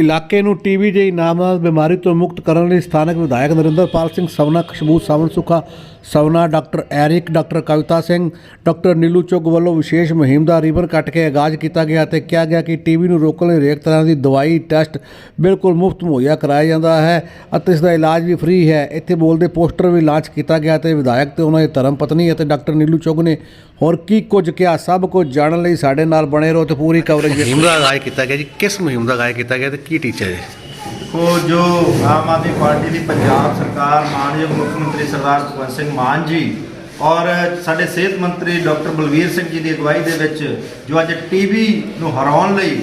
ਇਲਾਕੇ ਨੂੰ ਟੀਵੀ ਜਿਹੀ ਨਾਮਨਾਮ ਬਿਮਾਰੀ ਤੋਂ ਮੁਕਤ ਕਰਨ ਲਈ ਸਥਾਨਕ ਵਿਧਾਇਕ Narinderpal Singh Sawna Khushboo Sawan Sukha Sawna doctor Eric, doctor Kavita Singh, doctor Neelu Chugh ਵੱਲੋਂ ਵਿਸ਼ੇਸ਼ ਮੁਹਿੰਮ ਦਾ ਰਿਬਨ ਕੱਟ ਕੇ ਆਗਾਜ਼ ਕੀਤਾ ਗਿਆ ਤੇ ਕਿਹਾ ਗਿਆ ਕਿ ਟੀਵੀ ਨੂੰ ਰੋਕਣ ਲਈ ਹਰੇਕ ਤਰ੍ਹਾਂ ਦੀ ਦਵਾਈ, ਟੈਸਟ ਬਿਲਕੁਲ ਮੁਫਤ ਮੁਹੱਈਆ ਕਰਾਇਆ ਜਾਂਦਾ ਹੈ ਅਤੇ ਇਸ ਦਾ ਇਲਾਜ ਵੀ ਫ੍ਰੀ ਹੈ। ਇੱਥੇ ਬੋਲਦੇ ਪੋਸਟਰ ਵੀ ਲਾਂਚ ਕੀਤਾ ਗਿਆ ਤੇ ਵਿਧਾਇਕ ਤੇ ਉਹਨਾਂ ਦੀ ਧਰਮ ਪਤਨੀ ਅਤੇ ਡਾਕਟਰ ਨੀਲੂ ਚੁੱਗ ਨੇ ਹੋਰ ਕੀ ਕੁਝ ਕਿਹਾ, ਸਭ ਕੁਝ ਜਾਣਨ ਲਈ ਸਾਡੇ ਨਾਲ ਬਣੇ ਰਹੋ ਤੇ ਪੂਰੀ ਕਵਰੇਜ ਮੁਹਿੰਮ ਦਾ ਆਗਾਜ਼ ਕੀਤਾ ਗਿਆ ਜੀ। ਕਿਸ ਮੁਹਿੰਮ ਦਾ ਆਗਾਜ਼ ਕੀਤਾ ਗਿਆ ਤੇ ਕੀ ਟੀਚਰ ਹੈ ਉਹ ਜੋ ਆਮ ਆਦਮੀ ਪਾਰਟੀ ਦੀ ਪੰਜਾਬ ਸਰਕਾਰ, ਮਾਨਯੋਗ ਮੁੱਖ ਮੰਤਰੀ ਸਰਦਾਰ ਭਗਵੰਤ ਸਿੰਘ ਮਾਨ ਜੀ ਔਰ ਸਾਡੇ ਸਿਹਤ ਮੰਤਰੀ ਡਾਕਟਰ ਬਲਵੀਰ ਸਿੰਘ ਜੀ ਦੀ ਅਗਵਾਈ ਦੇ ਵਿੱਚ ਜੋ ਅੱਜ ਟੀਬੀ ਨੂੰ ਹਰਾਉਣ ਲਈ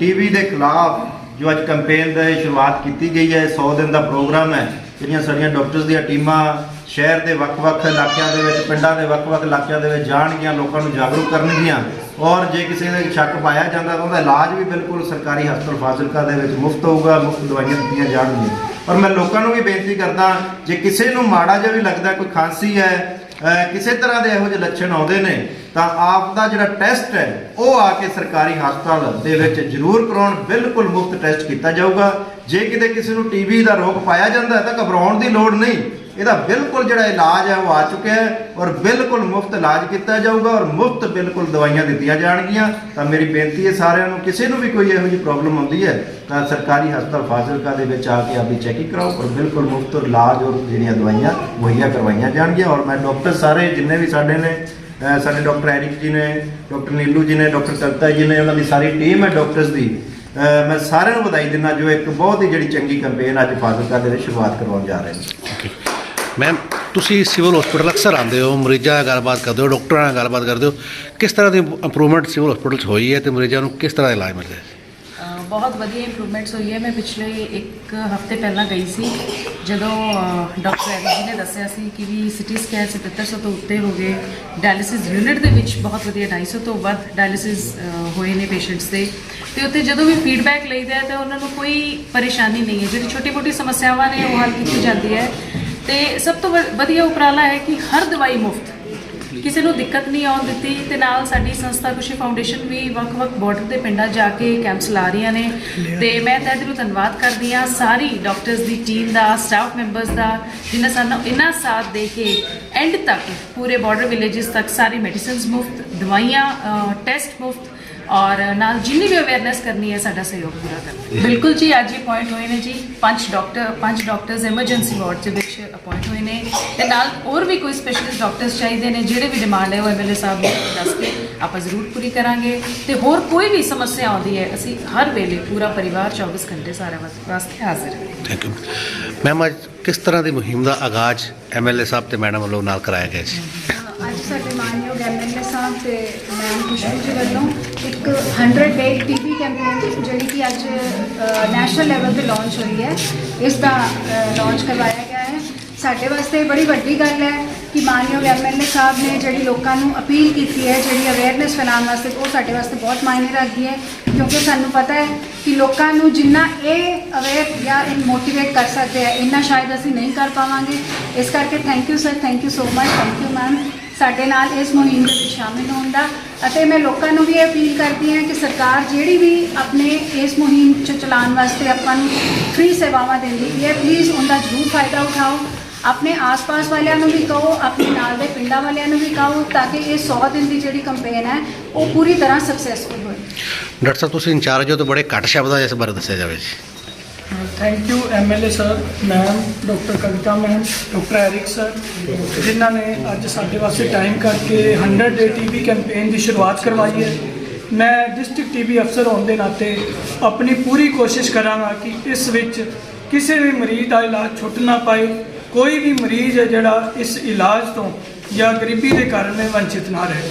ਟੀਬੀ ਦੇ ਖਿਲਾਫ ਜੋ ਅੱਜ ਕੈਂਪੇਨ ਦੀ ਸ਼ੁਰੂਆਤ ਕੀਤੀ ਗਈ ਹੈ 100 ਦਿਨ ਦਾ ਪ੍ਰੋਗਰਾਮ ਹੈ, ਜਿਹੜੀਆਂ ਸਾਡੀਆਂ ਡਾਕਟਰਸ ਦੀਆਂ ਟੀਮਾਂ ਸ਼ਹਿਰ ਦੇ ਵੱਖ-ਵੱਖ ਇਲਾਕਿਆਂ ਦੇ ਵਿੱਚ, ਪਿੰਡਾਂ ਦੇ ਵੱਖ-ਵੱਖ ਇਲਾਕਿਆਂ ਦੇ ਵਿੱਚ ਜਾਣਗੀਆਂ, ਲੋਕਾਂ ਨੂੰ ਜਾਗਰੂਕ ਕਰਨਗੀਆਂ। ਔਰ ਜੇ ਕਿਸੇ ਦੇ ਸ਼ੱਕ ਪਾਇਆ ਜਾਂਦਾ ਤਾਂ ਉਹਦਾ ਇਲਾਜ ਵੀ ਬਿਲਕੁਲ ਸਰਕਾਰੀ ਹਸਪਤਾਲ ਫਾਜ਼ਿਲਕਾ ਦੇ ਵਿੱਚ ਮੁਫਤ ਹੋਊਗਾ, ਮੁਫਤ ਦਵਾਈਆਂ ਦਿੱਤੀਆਂ ਜਾਣਗੀਆਂ। ਔਰ ਮੈਂ ਲੋਕਾਂ ਨੂੰ ਵੀ ਬੇਨਤੀ ਕਰਦਾ, ਜੇ ਕਿਸੇ ਨੂੰ ਮਾੜਾ ਜਿਹਾ ਵੀ ਲੱਗਦਾ, ਕੋਈ ਖਾਂਸੀ ਹੈ ਕਿਸੇ ਤਰ੍ਹਾਂ ਦੇ ਇਹੋ ਜਿਹੇ ਲੱਛਣ ਆਉਂਦੇ ਨੇ, ਤਾਂ ਆਪ ਦਾ ਜਿਹੜਾ ਟੈਸਟ ਹੈ, ਉਹ ਆ ਕੇ ਸਰਕਾਰੀ ਹਸਪਤਾਲ ਦੇ ਵਿੱਚ ਜ਼ਰੂਰ ਕਰਾਉਣ, ਬਿਲਕੁਲ ਮੁਫਤ ਟੈਸਟ ਕੀਤਾ ਜਾਊਗਾ। ਜੇ ਕਿਤੇ ਕਿਸੇ ਨੂੰ ਟੀਬੀ ਦਾ ਰੋਗ ਪਾਇਆ ਜਾਂਦਾ ਤਾਂ ਘਬਰਾਉਣ ਦੀ ਲੋੜ ਨਹੀਂ। ਇਹਦਾ ਬਿਲਕੁਲ ਜਿਹੜਾ ਇਲਾਜ ਹੈ ਉਹ ਆ ਚੁੱਕਿਆ ਹੈ ਔਰ ਬਿਲਕੁਲ ਮੁਫਤ ਇਲਾਜ ਕੀਤਾ ਜਾਊਗਾ ਔਰ ਮੁਫਤ ਬਿਲਕੁਲ ਦਵਾਈਆਂ ਦਿੱਤੀਆਂ ਜਾਣਗੀਆਂ। ਤਾਂ ਮੇਰੀ ਬੇਨਤੀ ਹੈ ਸਾਰਿਆਂ ਨੂੰ, ਕਿਸੇ ਨੂੰ ਵੀ ਕੋਈ ਇਹੋ ਜਿਹੀ ਪ੍ਰੋਬਲਮ ਆਉਂਦੀ ਹੈ, ਤਾਂ ਸਰਕਾਰੀ ਹਸਪਤਾਲ ਫਾਜ਼ਿਲਕਾ ਦੇ ਵਿੱਚ ਆ ਕੇ ਆਪਣੀ ਚੈਕਿੰਗ ਕਰਾਓ ਔਰ ਬਿਲਕੁਲ ਮੁਫਤ ਇਲਾਜ ਔਰ ਜਿਹੜੀਆਂ ਦਵਾਈਆਂ ਮੁਹੱਈਆ ਕਰਵਾਈਆਂ ਜਾਣਗੀਆਂ। ਔਰ ਮੈਂ ਡਾਕਟਰ ਸਾਰੇ ਜਿੰਨੇ ਵੀ ਸਾਡੇ ਨੇ ਸਾਡੇ ਡਾਕਟਰ ਐਰਿਕ ਜੀ ਨੇ ਡਾਕਟਰ ਨੀਲੂ ਜੀ ਨੇ ਡਾਕਟਰ ਕਵਿਤਾ ਜੀ ਨੇ, ਉਹਨਾਂ ਦੀ ਸਾਰੀ ਟੀਮ ਹੈ ਡਾਕਟਰਸ ਦੀ। ਮੈਂ ਸਾਰਿਆਂ ਨੂੰ ਵਧਾਈ ਦਿੰਦਾ ਜੋ ਇੱਕ ਬਹੁਤ ਹੀ ਜਿਹੜੀ ਚੰਗੀ ਕੈਂਪੇਨ ਅੱਜ ਫਾਜ਼ਿਲਕਾ ਦੇ ਵਿੱਚ ਸ਼ੁਰੂਆਤ ਕਰਵਾਉਣ ਜਾ ਰਹੇ ਨੇ। ਮੈਮ ਤੁਸੀਂ ਸਿਵਲ ਹਸਪੀਟਲ ਅਕਸਰ ਆਉਂਦੇ ਹੋ? ਮਰੀਜ਼ਾਂ ਨਾਲ ਗੱਲਬਾਤ ਕਰਦੇ ਹੋ ਡਾਕਟਰਾਂ ਨਾਲ ਗੱਲਬਾਤ ਕਰਦੇ ਹੋ। ਕਿਸ ਤਰ੍ਹਾਂ ਦੀ ਇੰਪਰੂਵਮੈਂਟ ਸਿਵਲ ਹਸਪੀਟਲ 'ਚ ਹੋਈ ਹੈ ਤੇ ਮਰੀਜ਼ਾਂ ਨੂੰ ਕਿਸ ਤਰ੍ਹਾਂ ਦਾ ਇਲਾਜ ਮਿਲਦਾ ਹੈ ਬਹੁਤ ਵਧੀਆ ਇੰਪਰੂਵਮੈਂਟਸ ਹੋਈ ਹੈ। ਮੈਂ ਪਿਛਲੇ ਇੱਕ ਹਫ਼ਤੇ ਪਹਿਲਾਂ ਗਈ ਸੀ, ਜਦੋਂ ਡਾਕਟਰ ਐਰੀ ਜੀ ਨੇ ਦੱਸਿਆ ਸੀ ਕਿ ਵੀ ਸਿਟੀ ਸਕੈਨ 7700 ਤੋਂ ਉੱਤੇ ਹੋ ਗਏ। ਡਾਇਲਿਸਿਸ ਯੂਨਿਟ ਦੇ ਵਿੱਚ ਬਹੁਤ ਵਧੀਆ 250 ਤੋਂ ਵੱਧ ਡਾਇਲਿਸਿਸ ਹੋਏ ਨੇ ਪੇਸ਼ੈਂਟਸ ਦੇ। ਤੇ ਉੱਥੇ ਜਦੋਂ ਵੀ ਫੀਡਬੈਕ ਲਈਦਾ ਹੈ ਤਾਂ ਉਹਨਾਂ ਨੂੰ ਕੋਈ ਪਰੇਸ਼ਾਨੀ ਨਹੀਂ ਹੈ। ਜਿਹੜੀ ਛੋਟੀ-ਮੋਟੀ ਸਮੱਸਿਆਵਾਂ ਨੇ ਉਹ ਹੱਲ ਕੀਤੀ ਜਾਂਦੀ ਹੈ। ਤੇ ਸਭ ਤੋਂ ਵਧੀਆ ਉਪਰਾਲਾ ਹੈ ਕਿ ਹਰ ਦਵਾਈ ਮੁਫਤ। ਕਿਸੇ ਨੂੰ ਦਿੱਕਤ ਨਹੀਂ ਆਉਣ ਦਿੱਤੀ ਤੇ ਨਾਲ ਸਾਡੀ ਸੰਸਥਾ ਖੁਸ਼ੀ ਫਾਊਂਡੇਸ਼ਨ ਵੀ ਵੱਖ-ਵੱਖ ਬਾਰਡਰ ਦੇ ਪਿੰਡਾਂ ਜਾ ਕੇ ਕੈਂਪਸ ਲਾ ਰਹੀਆਂ ਨੇ। ਤੇ ਮੈਂ ਤਹਿ ਦਿਲੋਂ ਧੰਨਵਾਦ ਕਰਦੀ ਹਾਂ ਸਾਰੀ ਡਾਕਟਰਸ ਦੀ ਟੀਮ ਦਾ ਸਟਾਫ ਮੈਂਬਰਸ ਦਾ ਜਿਨ੍ਹਾਂ ਸਾਨੂੰ ਇੰਨਾ ਸਾਥ ਦੇ ਕੇ ਐਂਡ ਤੱਕ ਪੂਰੇ ਬਾਰਡਰ ਵਿਲੇजेस ਤੱਕ ਸਾਰੀ ਮੈਡੀਸਿਨਸ ਮੁਫਤ ਦਵਾਈਆਂ ਟੈਸਟ ਮੁਫਤ ਔਰ ਨਾਲ ਜਿੰਨੀ ਵੀ ਅਵੇਅਰਨੈਸ ਕਰਨੀ ਹੈ ਸਾਡਾ ਸਹਿਯੋਗ ਪੂਰਾ ਕਰਨਾ ਬਿਲਕੁਲ ਜੀ ਅੱਜ ਹੀ ਅਪਾਇੰਟ ਹੋਏ ਨੇ ਜੀ। ਪੰਜ ਡਾਕਟਰ ਪੰਜ ਡਾਕਟਰਸ ਐਮਰਜੈਂਸੀ ਵਾਰਡ ਦੇ ਵਿੱਚ ਅਪਾਇੰਟ ਹੋਏ ਨੇ। ਤੇ ਨਾਲ ਹੋਰ ਵੀ ਕੋਈ ਸਪੈਸ਼ਲਿਸਟ ਡਾਕਟਰਸ ਚਾਹੀਦੇ ਨੇ ਜਿਹੜੇ ਵੀ ਡਿਮਾਂਡ ਹੈ ਉਹ ਐਮਐਲਏ ਸਾਹਿਬ ਨੂੰ ਦੱਸ ਕੇ ਆਪਾਂ ਜ਼ਰੂਰ ਪੂਰੀ ਕਰਾਂਗੇ। ਤੇ ਹੋਰ ਕੋਈ ਵੀ ਸਮੱਸਿਆ ਆਉਂਦੀ ਹੈ ਅਸੀਂ ਹਰ ਵੇਲੇ ਪੂਰਾ ਪਰਿਵਾਰ 24 ਘੰਟੇ ਸਾਰਿਆਂ ਵਾਸ- ਵਾਸਤੇ ਹਾਜ਼ਰ ਹਾਂ। ਥੈਂਕ ਯੂ ਮੈਮ ਅੱਜ ਕਿਸ ਤਰ੍ਹਾਂ ਦੀ ਮੁਹਿੰਮ ਦਾ ਆਗਾਜ਼ ਐਮਐਲਏ ਸਾਹਿਬ ਤੇ ਮੈਡਮ ਵੱਲੋਂ ਨਾਲ ਕਰਾਇਆ ਗਿਆ ਜੀ ਅੱਜ ਸਾਡੇ ਮਾਨਯੋਗ ਐਮਐਲਏ ਸਾਹਿਬ ਤੇ ਮੈਮ ਖੁਸ਼ਬੂ ਜੀ ਵੱਲੋਂ ਇੱਕ 100 ਡੇ ਟੀਬੀ ਕੈਂਪੇਨ ਜਿਹੜੀ ਕਿ ਅੱਜ ਨੈਸ਼ਨਲ ਲੈਵਲ ਤੇ ਲਾਂਚ ਹੋਈ ਹੈ। ਇਸ ਦਾ ਲਾਂਚ ਕਰਵਾਇਆ ਗਿਆ ਹੈ। ਸਾਡੇ ਵਾਸਤੇ ਬੜੀ ਵੱਡੀ ਗੱਲ ਹੈ ਕਿ ਮਾਨਯੋਗ ਐਮਐਲਏ ਸਾਹਿਬ ਨੇ ਜਿਹੜੀ ਲੋਕਾਂ ਨੂੰ ਅਪੀਲ ਕੀਤੀ ਹੈ, ਜਿਹੜੀ ਅਵੇਅਰਨੈਸ ਫੈਲਾਉਣ ਵਾਸਤੇ, ਉਹ ਸਾਡੇ ਵਾਸਤੇ ਬਹੁਤ ਮਾਇਨੇ ਰੱਖਦੀ ਹੈ। ਕਿਉਂਕਿ ਸਾਨੂੰ ਪਤਾ ਹੈ ਕਿ ਲੋਕਾਂ ਨੂੰ ਜਿੰਨਾ ਇਹ ਅਵੇਅਰ ਜਾਂ ਇਹ ਮੋਟੀਵੇਟ ਕਰ ਸਕਦੇ ਆ, ਇੰਨਾ ਸ਼ਾਇਦ ਅਸੀਂ ਨਹੀਂ ਕਰ ਪਾਵਾਂਗੇ। ਇਸ ਕਰਕੇ thank you sir thank you so much thank you ma'am ਸਾਡੇ ਨਾਲ ਇਸ ਮੁਹਿੰਮ ਦੇ ਵਿੱਚ ਸ਼ਾਮਿਲ ਹੋਣ ਦਾ ਅਤੇ ਮੈਂ ਲੋਕਾਂ ਨੂੰ ਵੀ ਇਹ ਅਪੀਲ ਕਰਦੀ ਹਾਂ ਕਿ ਸਰਕਾਰ ਜਿਹੜੀ ਵੀ ਆਪਣੇ ਇਸ ਮੁਹਿੰਮ ਚ ਚਲਾਉਣ ਵਾਸਤੇ ਆਪਾਂ ਨੂੰ ਫ੍ਰੀ ਸੇਵਾਵਾਂ ਦਿੰਦੀ ਹੈ ਪਲੀਜ਼ ਉਹਦਾ ਜ਼ਰੂਰ ਫਾਇਦਾ ਉਠਾਓ। ਆਪਣੇ ਆਸ-ਪਾਸ ਵਾਲਿਆਂ ਨੂੰ ਵੀ ਕਹੋ, ਆਪਣੇ ਨਾਲ ਦੇ ਪਿੰਡਾਂ ਵਾਲਿਆਂ ਨੂੰ ਵੀ ਕਹੋ, ਤਾਂ ਕਿ ਇਹ 100 ਦਿਨ ਦੀ ਜਿਹੜੀ ਕੰਪੇਨ ਹੈ, ਉਹ ਪੂਰੀ ਤਰ੍ਹਾਂ ਸਕਸੈਸਫੁਲ ਹੋਵੇ ਡਾਕਟਰ ਸਾਹਿਬ, ਤੁਸੀਂ ਇੰਚਾਰਜ ਹੋ ਤਾਂ ਬੜੇ ਘੱਟ ਸ਼ਬਦਾਂ 'ਚ ਇਸ ਬਾਰੇ ਦੱਸਿਆ ਜਾਵੇ ਜੀ। Thank you MLA sir ma'am doctor Kavita ma'am doctor Eric sir ਜਿਨ੍ਹਾਂ ਨੇ ਅੱਜ ਸਾਡੇ ਵਾਸਤੇ ਟਾਈਮ ਕਰਕੇ 100 ਡੇ ਟੀਵੀ ਕੈਂਪੇਨ ਦੀ ਸ਼ੁਰੂਆਤ ਕਰਵਾਈ ਹੈ। ਮੈਂ ਡਿਸਟ੍ਰਿਕਟ ਟੀਵੀ ਅਫਸਰ ਹੋਣ ਦੇ ਨਾਤੇ ਆਪਣੀ ਪੂਰੀ ਕੋਸ਼ਿਸ਼ ਕਰਾਂਗਾ ਕਿ ਇਸ ਵਿੱਚ ਕਿਸੇ ਵੀ ਮਰੀਜ਼ ਦਾ ਇਲਾਜ ਛੁੱਟ ਨਾ ਪਾਏ, ਕੋਈ ਵੀ ਮਰੀਜ਼ ਹੈ ਜਿਹੜਾ ਇਸ ਇਲਾਜ ਤੋਂ ਜਾਂ ਗਰੀਬੀ ਦੇ ਕਾਰਨ ਵੰਚਿਤ ਨਾ ਰਹੇ।